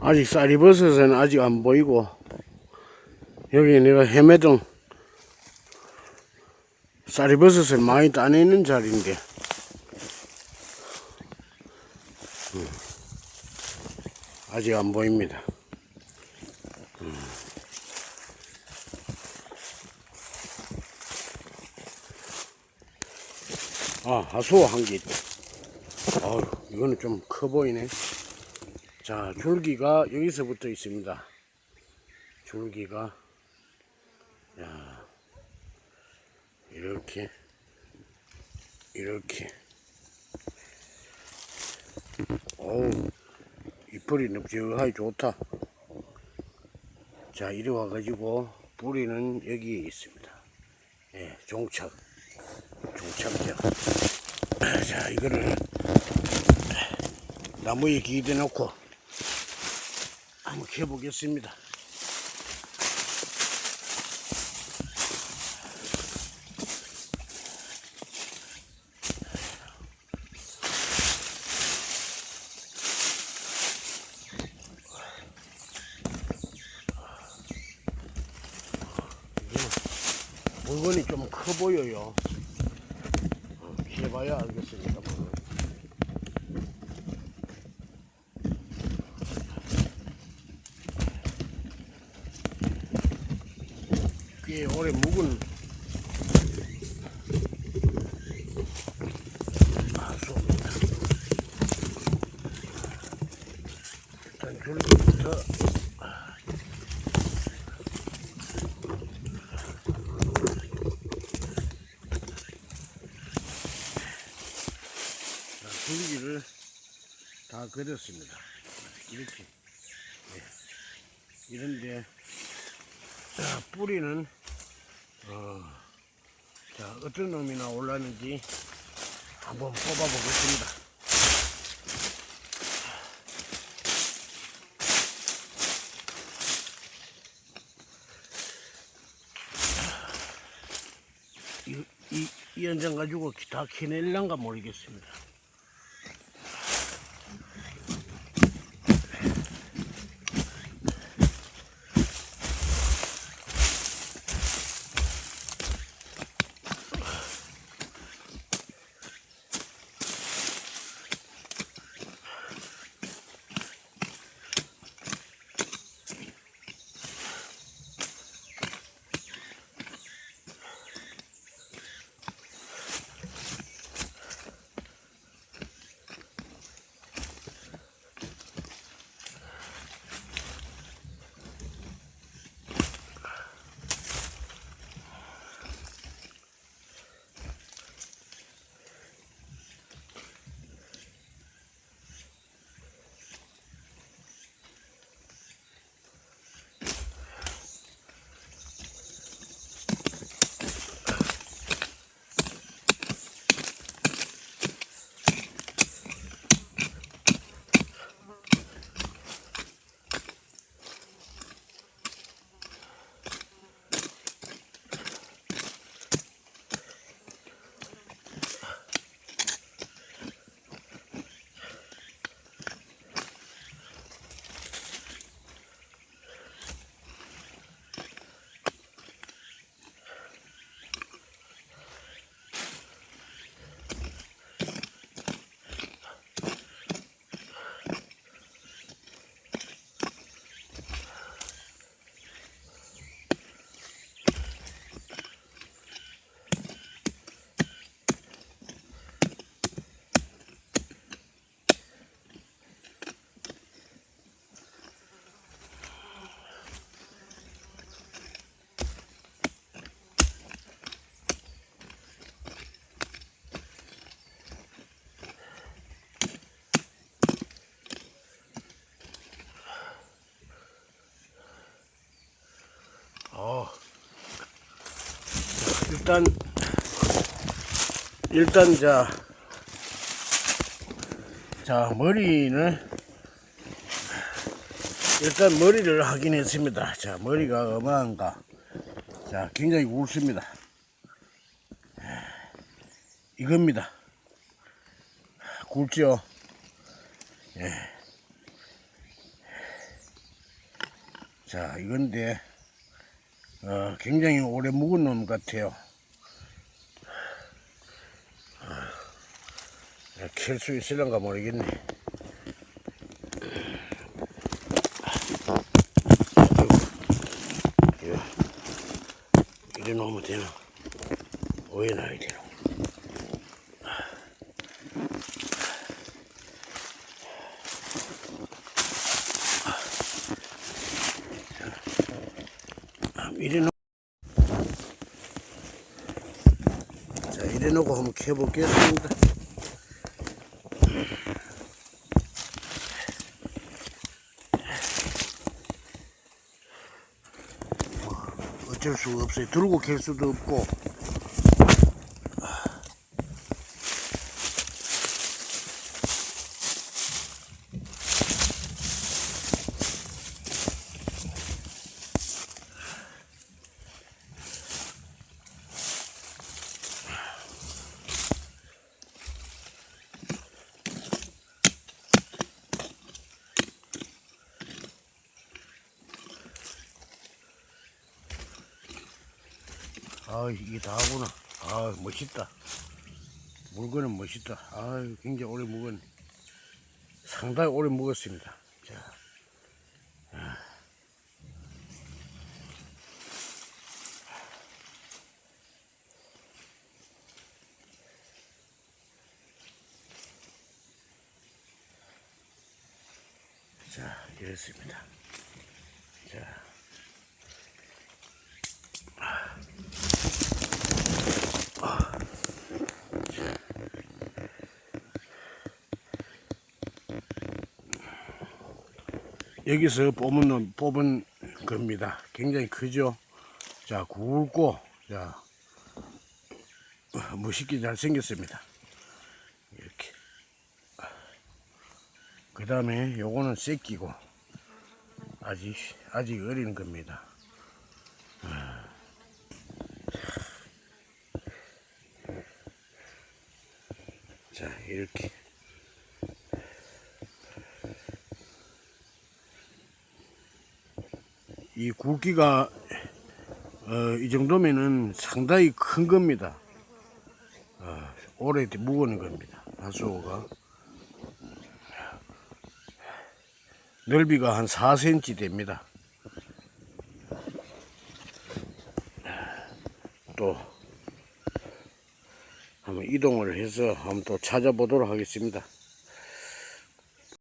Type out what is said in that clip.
아직 쌀이버섯은 아직 안 보이고 여기 내가 헤매동 쌀이버섯을 많이 따내는 자리인데 음, 아직 안 보입니다. 아, 하수호 한개 있다. 이거는 좀 커 보이네. 자, 줄기가 여기서부터 있습니다. 줄기가, 야, 이렇게, 이렇게. 어우, 잎뿌리 넓적하게 좋다. 자, 이리 와가지고, 뿌리는 여기에 있습니다. 예, 종착. 종착자. 자, 이거를 나무에 기대 놓고 한번 캐보겠습니다. 이게 물건이 좀 커 보여요. 어, 해봐야 알겠습니다. 꽤 오래 묵은 아수입니다. 일단 줄기부터 줄기를 다 그렸습니다. 이렇게 네. 이런데 자, 뿌리는 어, 자, 어떤 놈이 나올라는지 한번 뽑아보겠습니다. 이, 이, 이 연장 가지고 다 캐낼란가 모르겠습니다. 일단 일단 자, 자 머리는 일단 머리를 확인했습니다. 자 머리가 어마한가? 자 굉장히 굵습니다. 이겁니다. 굵죠? 예. 자, 이건데, 어, 굉장히 오래 묵은 놈 같아요. 캘수 있을런가 모르겠네. 이래 놓으면 되나? 오해 나야 되나? 아, 이래 놓 자, 이래 놓고 한번 켜보겠습니다. 어쩔 수가 없어요. 들고 갤 수도 없고. 아, 이게 다구나. 아, 멋있다. 물건은 멋있다. 아, 굉장히 오래 묵은, 상당히 오래 묵었습니다. 자. 아. 자, 이렇습니다. 자. 여기서 뽑은 놈, 뽑은 겁니다. 굉장히 크죠? 자, 굵고, 자, 멋있게 잘 생겼습니다. 이렇게. 그 다음에 요거는 새끼고, 아직, 아직 어린 겁니다. 자, 이렇게. 이 굵기가 어, 이 정도면은 상당히 큰 겁니다. 어, 오래 묵은 겁니다. 하수호가 넓이가 한 4cm 됩니다. 또 한번 이동을 해서 한번 또 찾아보도록 하겠습니다.